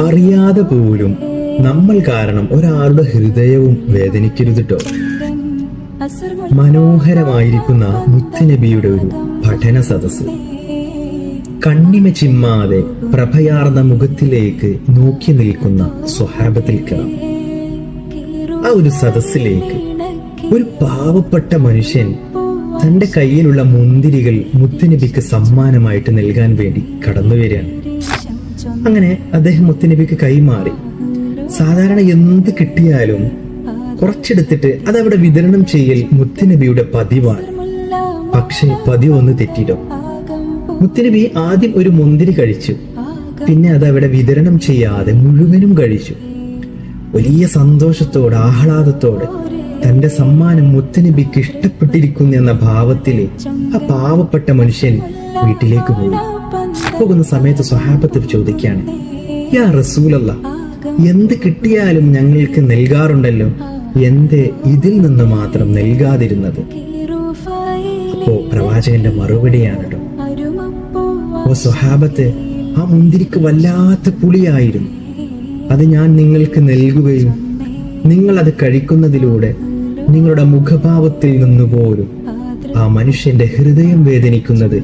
അറിയാതെ പോലും നമ്മൾ കാരണം ഒരാളുടെ ഹൃദയവും വേദനിക്കരുത് ട്ടോ. മനോഹരമായിരിക്കുന്ന മുത്തുനബിയുടെ ഒരു പഠന സദസ് കണ്ണിമ ചിമ്മാതെ പ്രഭയാർന്ന മുഖത്തിലേക്ക് നോക്കി നിൽക്കുന്ന സ്വഹാബത്തിൽ കിറാം ആ ഒരു സദസ്സിലേക്ക് ഒരു പാവപ്പെട്ട മനുഷ്യൻ തന്റെ കയ്യിലുള്ള മുന്തിരികൾ മുത്തുനബിക്ക് സമ്മാനമായിട്ട് നൽകാൻ വേണ്ടി കടന്നു വരികയാണ്. അങ്ങനെ അദ്ദേഹം മുത്തനബിക്ക് കൈമാറി. സാധാരണ എന്ത് കിട്ടിയാലും കുറച്ചെടുത്തിട്ട് അതവിടെ വിതരണം ചെയ്യൽ മുത്തനബിയുടെ പതിവാണ്. പക്ഷേ പതിവ് ഒന്ന് തെറ്റിയിട്ടോ മുത്തനബി ആദ്യം ഒരു മുന്തിരി കഴിച്ചു. പിന്നെ അത് അവിടെ വിതരണം ചെയ്യാതെ മുഴുവനും കഴിച്ചു. വലിയ സന്തോഷത്തോടെ ആഹ്ലാദത്തോടെ തന്റെ സമ്മാനം മുത്തനബിക്ക് ഇഷ്ടപ്പെട്ടിരിക്കുന്നു എന്ന ഭാവത്തിൽ ആ പാവപ്പെട്ട മനുഷ്യൻ വീട്ടിലേക്ക് പോയി. പോകുന്ന സമയത്ത് സ്വഹാബത്തിൽ ചോദിക്കുകയാണ് യാ റസൂലല്ല എന്ത് കിട്ടിയാലും ഞങ്ങൾക്ക് നൽകാറുണ്ടല്ലോ. എന്ത് ഇതിൽ നിന്ന് മാത്രം നൽകാതിരുന്നത്? അപ്പോ പ്രവാചകന്റെ മറുപടിയാണ് കേട്ടോ ഓ സ്വഹാബത്ത് ആ മുന്തിരിക്ക് വല്ലാത്ത പുളിയായിരുന്നു. അത് ഞാൻ നിങ്ങൾക്ക് നൽകുകയും നിങ്ങൾ അത് കഴിക്കുന്നതിലൂടെ നിങ്ങളുടെ മുഖഭാവത്തിൽ നിന്നുപോലും ആ മനുഷ്യന്റെ ഹൃദയം വേദനിക്കുന്നത്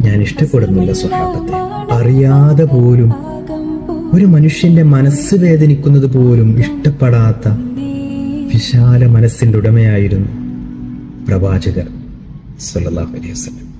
ഞാൻ ഇഷ്ടപ്പെടുന്നില്ല സ്വഹാബത്തെ. അറിയാതെ പോലും ഒരു മനുഷ്യന്റെ മനസ്സ് വേദനിക്കുന്നത് പോലും ഇഷ്ടപ്പെടാത്ത വിശാല മനസ്സിന്റെ ഉടമയായിരുന്നു പ്രവാചകർ സല്ലല്ലാഹു അലൈഹി വസല്ലം.